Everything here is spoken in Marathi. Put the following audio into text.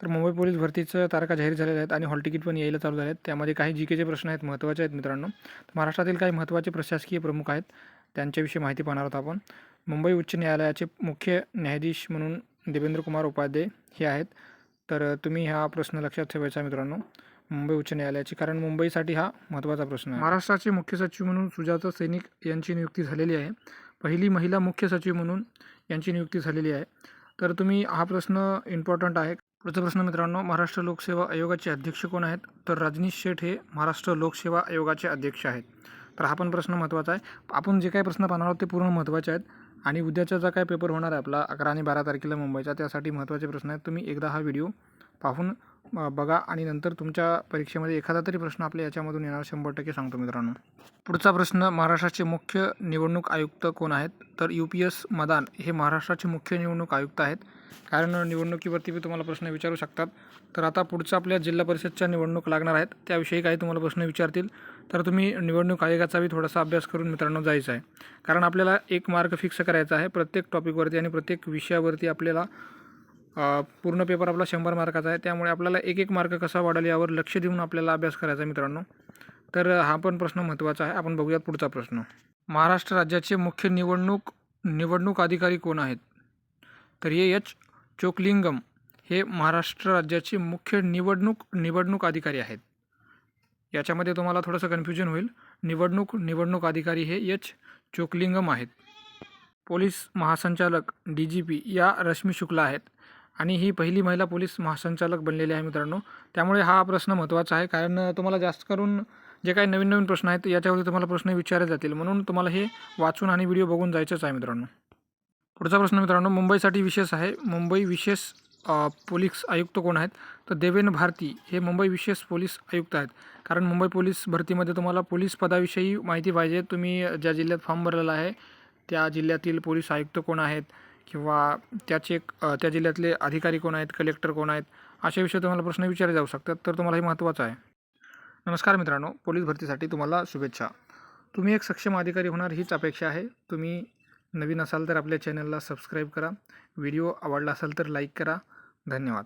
तर मुंबई पोलीस भरतीचं तारखा जाहीर झालेल्या आहेत आणि हॉल तिकीट पण यायला चालू झाले आहेत त्यामध्ये काही जी केचे प्रश्न आहेत महत्त्वाचे आहेत मित्रांनो. तर महाराष्ट्रातील काही महत्त्वाचे प्रशासकीय प्रमुख आहेत त्यांच्याविषयी माहिती पाहणार आहोत आपण. मुंबई उच्च न्यायालयाचे मुख्य न्यायाधीश म्हणून देवेंद्र कुमार उपाध्याय हे आहेत. तर तुम्ही हा प्रश्न लक्षात ठेवायचा मित्रांनो मुंबई उच्च न्यायालयाची. कारण मुंबईसाठी हा महत्त्वाचा प्रश्न आहे. महाराष्ट्राचे मुख्य सचिव म्हणून सुजाता सैनिक यांची नियुक्ती झालेली आहे. पहिली महिला मुख्य सचिव म्हणून यांची नियुक्ती झालेली आहे. तर तुम्ही हा प्रश्न इम्पॉर्टंट आहे. पुढचा प्रश्न मित्रांनो महाराष्ट्र लोकसेवा आयोगाचे अध्यक्ष कोण आहेत? तर रजनीश शेठ हे महाराष्ट्र लोकसेवा आयोगाचे अध्यक्ष आहेत. तर हा पण प्रश्न महत्त्वाचा आहे. आपण जे काही प्रश्न पाहणार आहोत ते पूर्ण महत्त्वाचे आहेत आणि उद्याचा जो काय पेपर होणार आहे आपला अकरा आणि बारा तारखेला मुंबईचा त्यासाठी महत्त्वाचे प्रश्न आहेत. तुम्ही एकदा हा व्हिडिओ पाहून बघा आणि नंतर तुमच्या परीक्षेमध्ये एखादा तरी प्रश्न आपल्या याच्यामधून येणार शंभर टक्के सांगतो मित्रांनो. पुढचा प्रश्न महाराष्ट्राचे मुख्य निवडणूक आयुक्त कोण आहेत? तर यू पी एस मदान हे महाराष्ट्राचे मुख्य निवडणूक आयुक्त आहेत. कारण निवडणुकीवरती बी तुम्हाला प्रश्न विचारू शकतात. तर आता पुढचा आपल्या जिल्हा परिषदच्या निवडणूक लागणार आहेत. त्याविषयी काही तुम्हाला प्रश्न विचारतील. तर तुम्ही निवडणूक आयोगाचा बी थोडासा अभ्यास करून मित्रांनो जायचं आहे. कारण आपल्याला एक मार्क फिक्स करायचा आहे प्रत्येक टॉपिकवरती आणि प्रत्येक विषयावरती आपल्याला पूर्ण पेपर आपला शंभर मार्काचा आहे. त्यामुळे आपल्याला एक एक मार्क कसा वाढेल यावर लक्ष देऊन आपल्याला अभ्यास करायचा मित्रांनो. तर हा पण प्रश्न महत्त्वाचा आहे. आपण बघूयात पुढचा प्रश्न. महाराष्ट्र राज्याचे मुख्य निवडणूक निवडणूक अधिकारी कोण आहेत? तर हे एच. चोकलिंगम हे महाराष्ट्र राज्याचे मुख्य निवडणूक निवडणूक अधिकारी आहेत. याच्यामध्ये तुम्हाला थोडंसं कन्फ्युजन होईल. निवडणूक निवडणूक अधिकारी हे एच. चोकलिंगम आहेत. पोलीस महासंचालक डी. जी. पी. या रश्मी शुक्ला आहेत. आणि ही पहिली महिला पोलीस महासंचालक बनलेली आहे मित्रांनो. त्यामुळे हा प्रश्न महत्त्वाचा आहे. कारण तुम्हाला जास्त करून जे काही नवीन नवीन प्रश्न आहेत याच्यावरती तुम्हाला प्रश्न विचारले जातील. म्हणून तुम्हाला हे वाचून आणि व्हिडिओ बघून जायचंच आहे मित्रांनो. पुढचा प्रश्न मित्रांनो मुंबईसाठी विशेष आहे. मुंबई विशेष पोलीस आयुक्त कोण आहेत? तर देवेन भारती हे मुंबई विशेष पोलीस आयुक्त आहेत. कारण मुंबई पोलीस भरतीमध्ये तुम्हाला पोलीस पदाविषयी माहिती पाहिजे. तुम्ही ज्या जिल्ह्यात फॉर्म भरलेला आहे त्या जिल्ह्यातील पोलीस आयुक्त कोण आहेत? किंवा त्याचे त्या जिल्ह्यातले अधिकारी कोण आहेत कलेक्टर कोण आहेत अशा विषयी तुम्हाला प्रश्न विचारले जाऊ शकतात तर तुम्हाला हे महत्त्वाचं आहे. नमस्कार मित्रांनो पोलीस भरतीसाठी तुम्हाला शुभेच्छा. तुम्ही एक सक्षम अधिकारी होणार हीच अपेक्षा आहे. तुम्ही नवीन असाल तर आपल्या चॅनलला सबस्क्राईब करा. व्हिडिओ आवडला असेल तर लाईक करा. धन्यवाद.